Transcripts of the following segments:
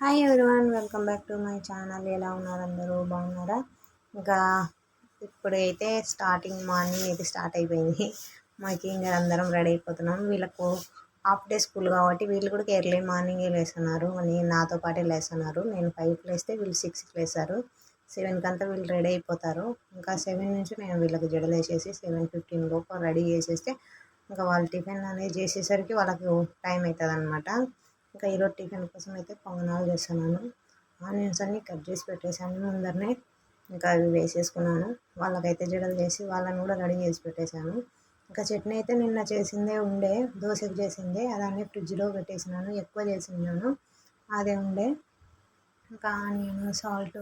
Hi everyone welcome back to my channel ఎలా ఉన్నారు అందరూ? బాగున్నారా? ఇంకా ఇప్పుడైతే స్టార్టింగ్ మార్నింగ్ అయితే స్టార్ట్ అయిపోయింది. మాకు ఇంకా అందరం రెడీ అయిపోతున్నాం. వీళ్ళకు హాఫ్ డే స్కూల్ కాబట్టి వీళ్ళు కూడా ఎర్లీ మార్నింగే లేస్తున్నారు. నేను నాతో పాటే లేస్తున్నారు. నేను ఫైవ్కి లేస్తే వీళ్ళు సిక్స్కి లేస్తారు. సెవెన్కి అంతా వీళ్ళు రెడీ అయిపోతారు. ఇంకా సెవెన్ నుంచి నేను వీళ్ళకి జడలు వేసేసి సెవెన్ ఫిఫ్టీన్ లోపు రెడీ చేసేస్తే ఇంకా వాళ్ళు టిఫిన్ అనేది చేసేసరికి వాళ్ళకు టైం అవుతుంది అనమాట ఇంకా ఈరోజు టిఫిన్ కోసం అయితే పొంగనాలు చేస్తున్నాను. ఆనియన్స్ అన్నీ కట్ చేసి పెట్టేశాను. ముందరనే ఇంకా అవి వేసేసుకున్నాను. వాళ్ళకైతే జడలు చేసి వాళ్ళని కూడా రెడీ చేసి పెట్టేశాను. ఇంకా చట్నీ అయితే నిన్న చేసిందే ఉండే దోశకు చేసిందే. అలానే ఫ్రిడ్జ్లో పెట్టేసినాను. ఎక్కువ చేసినాను అదే ఉండే. ఇంకా ఆనియన్ సాల్ట్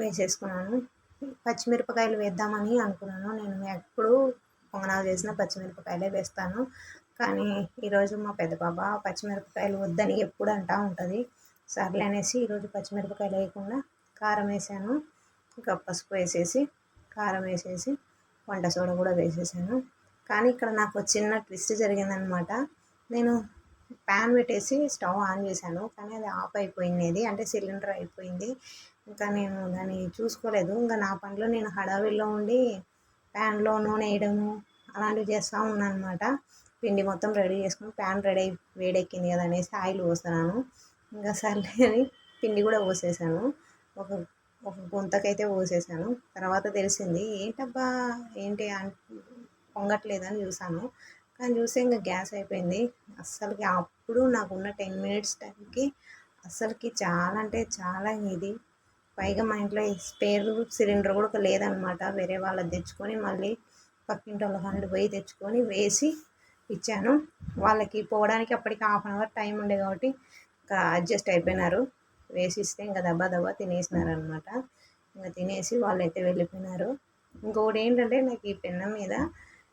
వేసేసుకున్నాను. పచ్చిమిరపకాయలు వేద్దామని అనుకున్నాను. నేను ఎప్పుడు పొంగనాలు చేసిన పచ్చిమిరపకాయలే వేస్తాను. కానీ ఈరోజు మా పెద్ద పాప పచ్చిమిరపకాయలు వద్దని ఎప్పుడు అంటూ ఉంటుంది. సర్లే అనేసి ఈరోజు పచ్చిమిరపకాయలు వేయకుండా కారం వేసాను. ఇంకా పసుపు వేసేసి కారం వేసేసి వంట సోడా కూడా వేసేసాను. కానీ ఇక్కడ నాకు చిన్న ట్విస్ట్ జరిగిందనమాట నేను ప్యాన్ పెట్టేసి స్టవ్ ఆన్ చేశాను. కానీ అది ఆఫ్ అయిపోయింది అంటే సిలిండర్ అయిపోయింది. ఇంకా నేను దాన్ని చూసుకోలేదు. ఇంకా నా పనిలో నేను హడావిడిలో ఉండి ప్యాన్లో నూనె వేయడము అలాంటివి చేస్తూ ఉన్నాను అనమాట పిండి మొత్తం రెడీ చేసుకుని ప్యాన్ రెడీ అయి వేడెక్కింది కదా అనేసి ఆయిల్ పోస్తున్నాను. ఇంకా సర్లే అని పిండి కూడా పోసేసాను. ఒక ఒక గుంతకైతే పోసేసాను. తర్వాత తెలిసింది ఏంటబ్బా ఏంటి పొంగట్లేదని చూసాను. కానీ చూస్తే ఇంకా గ్యాస్ అయిపోయింది. అస్సలకి అప్పుడు నాకున్న టెన్ మినిట్స్ టైంకి అస్సలకి చాలా అంటే చాలా ఇది. పైగా మా ఇంట్లో స్పేర్ సిలిండర్ కూడా లేదనమాట. వేరే వాళ్ళది తెచ్చుకొని మళ్ళీ పక్కింటి వాళ్ళ హండ్రెడ్ పోయి తెచ్చుకొని వేసి ఇచ్చాను. వాళ్ళకి పోవడానికి అప్పటికి హాఫ్ అన్ అవర్ టైం ఉండే కాబట్టి ఇంకా అడ్జస్ట్ అయిపోయినారు. వేసి ఇస్తే ఇంకా దబ్బా దబ్బా తినేసినారు అనమాట ఇంకా తినేసి వాళ్ళు అయితే వెళ్ళిపోయినారు. ఇంకొకటి ఏంటంటే నాకు ఈ పెన్నం మీద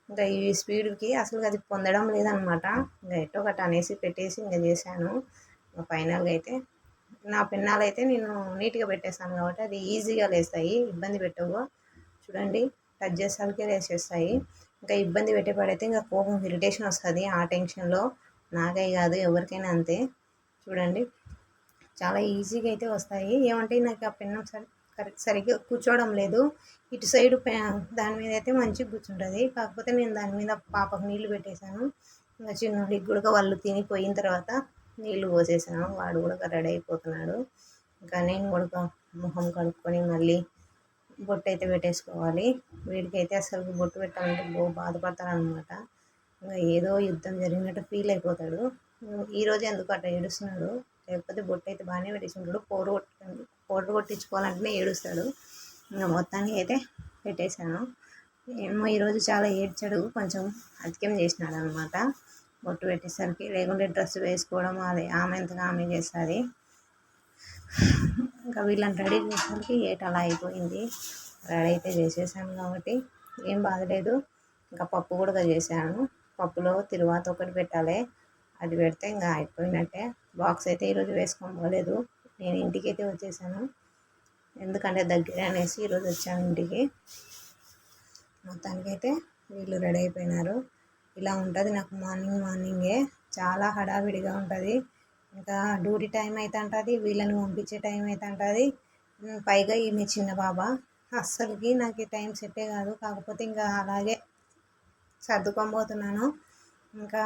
ఇంకా ఈ స్పీడ్కి అసలు అది పొందడం లేదనమాట ఇంకా ఎట్టో ఒకటి అనేసి పెట్టేసి ఇంకా చేశాను. ఫైనల్గా అయితే నా పెన్నాలు అయితే నేను నీట్గా పెట్టేస్తాను కాబట్టి అది ఈజీగా లేస్తాయి. ఇబ్బంది పెట్టవు. చూడండి టచ్ చేసాలకే లేసేస్తాయి. ఇంకా ఇబ్బంది పెట్టేపాడైతే ఇంకా కోపం ఇరిటేషన్ వస్తుంది. ఆ టెన్షన్లో నాకే కాదు ఎవరికైనా అంతే. చూడండి. చాలా ఈజీగా అయితే వస్తాయి. ఏమంటే నాకు ఆ పెన్నం సరి కరెక్ట్ సరిగ్గా కూర్చోవడం లేదు. ఇటు సైడ్ దాని మీద అయితే మంచిగా కూర్చుంటుంది. కాకపోతే నేను దాని మీద పాపకు నీళ్ళు పెట్టేశాను. ఇంకా చిన్నోడికి కూడా వాళ్ళు తినిపోయిన తర్వాత నీళ్ళు పోసేసాను. వాడు కూడా రెడీ అయిపోతున్నాడు. ఇంకా నేను కూడా మొహం కడుక్కొని మళ్ళీ బొట్టు అయితే పెట్టేసుకోవాలి. వీడికైతే అసలు బొట్టు పెట్టాలంటే బో బాధపడతారనమాట ఇంకా ఏదో యుద్ధం జరిగినట్టు ఫీల్ అయిపోతాడు. ఈరోజు ఎందుకు అట్లా ఏడుస్తున్నాడు? లేకపోతే బొట్టు అయితే బాగానే పెట్టేసుకుంటాడు. పోరు కొట్టి పోరు కొట్టించుకోవాలంటేనే ఏడుస్తాడు. ఇంకా మొత్తానికి అయితే పెట్టేశాను. ఏమో ఈరోజు చాలా ఏడ్చాడు. కొంచెం అతికేం చేసినాడు అనమాట బొట్టు పెట్టేసరికి లేకుంటే డ్రెస్ వేసుకోవడం అది ఆమె ఎంతగా ఆమె చేస్తుంది? ఇంకా వీళ్ళని రెడీ చేసేసరికి ఏట అలా అయిపోయింది. రెడీ అయితే చేసేసాను కాబట్టి ఏం బాధలేదు. ఇంకా పప్పు కూడా చేశాను. పప్పులో తిరువాత ఒకటి పెట్టాలి. అది పెడితే ఇంకా అయిపోయినట్టే. బాక్స్ అయితే ఈరోజు వేసుకోలేదు. నేను ఇంటికి అయితే వచ్చేసాను. ఎందుకంటే దగ్గర అనేసి ఈరోజు వచ్చాను ఇంటికి. మొత్తానికైతే వీళ్ళు రెడీ అయిపోయినారు. ఇలా ఉంటుంది నాకు మార్నింగ్ మార్నింగే. చాలా హడావిడిగా ఉంటుంది. ఇంకా డ్యూటీ టైం అయితే అంటుంది వీళ్ళని పంపించే టైం అయితే అంటుంది పైగా ఈమె చిన్న బాబా. అస్సలకి నాకు టైం సెట్టే కాదు. కాకపోతే ఇంకా అలాగే సర్దుకోబోతున్నాను ఇంకా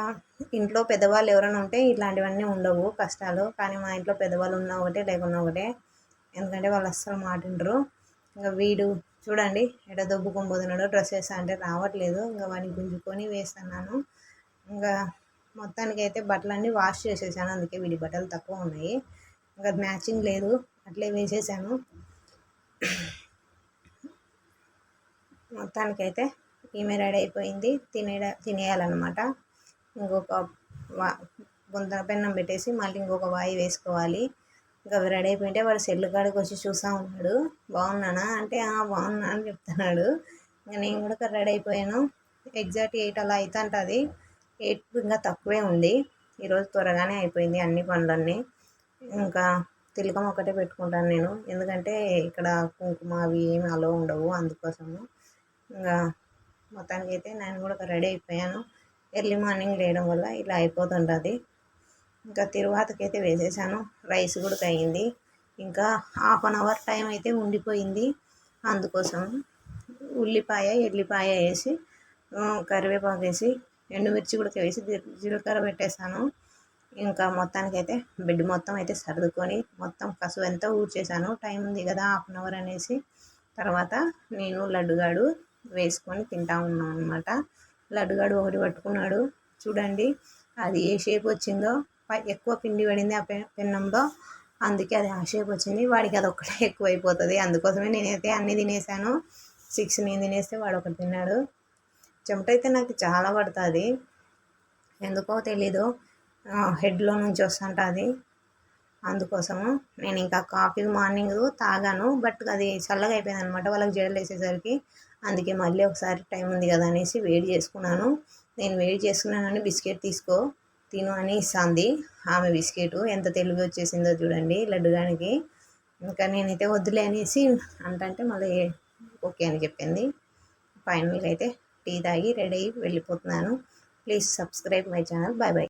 ఇంట్లో పెద్దవాళ్ళు ఎవరైనా ఉంటే ఇట్లాంటివన్నీ ఉండవు కష్టాలు. కానీ మా ఇంట్లో పెద్దవాళ్ళు ఉన్న ఒకటే లేకున్నా ఒకటే. ఎందుకంటే వాళ్ళు అస్సలు మాటిండ్రు. ఇంకా వీడు చూడండి ఎడ దొబ్బుకొని పోతున్నాడు డ్రెస్ వేస్తా అంటే రావట్లేదు. ఇంకా వాడిని గుంజుకొని వేస్తున్నాను. ఇంకా మొత్తానికి అయితే బట్టలన్నీ వాష్ చేసేసాను. అందుకే వీడి బట్టలు తక్కువ ఉన్నాయి. ఇంకా మ్యాచింగ్ లేదు. అట్లే వేసేసాను. మొత్తానికైతే ఈమె రెడీ అయిపోయింది. తినేడ తినేయాలన్నమాట. ఇంకొక వా గుంత పెన్నం పెట్టేసి మళ్ళీ ఇంకొక వాయి వేసుకోవాలి. ఇంకా రెడీ అయిపోయింటే వాడు సెల్ కాడికి వచ్చి చూస్తూ ఉన్నాడు. బాగున్నానా? అంటే బాగున్నా అని చెప్తున్నాడు. ఇంకా నేను కూడా రెడీ అయిపోయాను. ఎగ్జాక్ట్ ఎయిట్ అలా అవుతుంటుంది ఎయిట్ ఇంకా తక్కువే ఉంది. ఈరోజు త్వరగానే అయిపోయింది అన్ని పనులన్నీ. ఇంకా తిలకం ఒకటే పెట్టుకుంటాను నేను. ఎందుకంటే ఇక్కడ కుంకుమ అవి ఏమి అలో ఉండవు అందుకోసము. ఇంకా మొత్తానికి అయితే నేను కూడా రెడీ అయిపోయాను. ఎర్లీ మార్నింగ్ లేయడం వల్ల ఇలా అయిపోతుంటుంది. ఇంకా తిరువాతకి అయితే వేసేసాను. రైస్ కూడా అయింది ఇంకా హాఫ్ అన్ అవర్ టైం అయితే ఉండిపోయింది. అందుకోసం ఉల్లిపాయ ఎల్లిపాయ వేసి కరివేపాకు వేసి ఎండుమిర్చి కూడా వేసి జీలకర్ర పెట్టేశాను ఇంకా మొత్తానికైతే బెడ్ మొత్తం అయితే సర్దుకొని మొత్తం కసువు ఎంతో ఊడ్చేసాను. టైం ఉంది కదా హాఫ్ అన్ అవర్ అనేసి. తర్వాత నేను లడ్డుగాడు వేసుకొని తింటా ఉన్నాను అనమాట లడ్డుగాడు ఒకటి పట్టుకున్నాడు. చూడండి అది ఏ షేప్ వచ్చిందో. ఎక్కువ పిండి పడింది ఆ పెన్నంలో. అందుకే అది ఆ షేప్ వచ్చింది. వాడికి అది ఒక్కటే ఎక్కువ అయిపోతుంది అందుకోసమే నేనైతే అన్నీ తినేసాను. సిక్స్ నేను తినేస్తే వాడు ఒకటి తిన్నాడు. చెమట అయితే నాకు చాలా పడుతుంది. ఎందుకో తెలీదు. హెడ్లో నుంచి వస్తుంటుంది. అందుకోసము నేను ఇంకా కాఫీ మార్నింగ్ తాగాను. బట్ అది చల్లగా అయిపోయింది అనమాట వాళ్ళకి జడలు వేసేసరికి. అందుకే మళ్ళీ ఒకసారి టైం ఉంది కదా అనేసి వేడి చేసుకున్నాను. నేను వేడి చేసుకున్నానని బిస్కెట్ తీసుకో తిను అని ఇస్తుంది ఆమె బిస్కెట్ ఎంత తెలివి వచ్చేసిందో చూడండి లడ్డుగానికి. ఇంకా నేనైతే వద్దులే అనేసి అంటే మళ్ళీ ఓకే అని చెప్పింది. ఫైనల్గా అయితే టీ తాగి రెడీ అయ్యి వెళ్ళిపోతున్నాను. Please subscribe my channel. Bye bye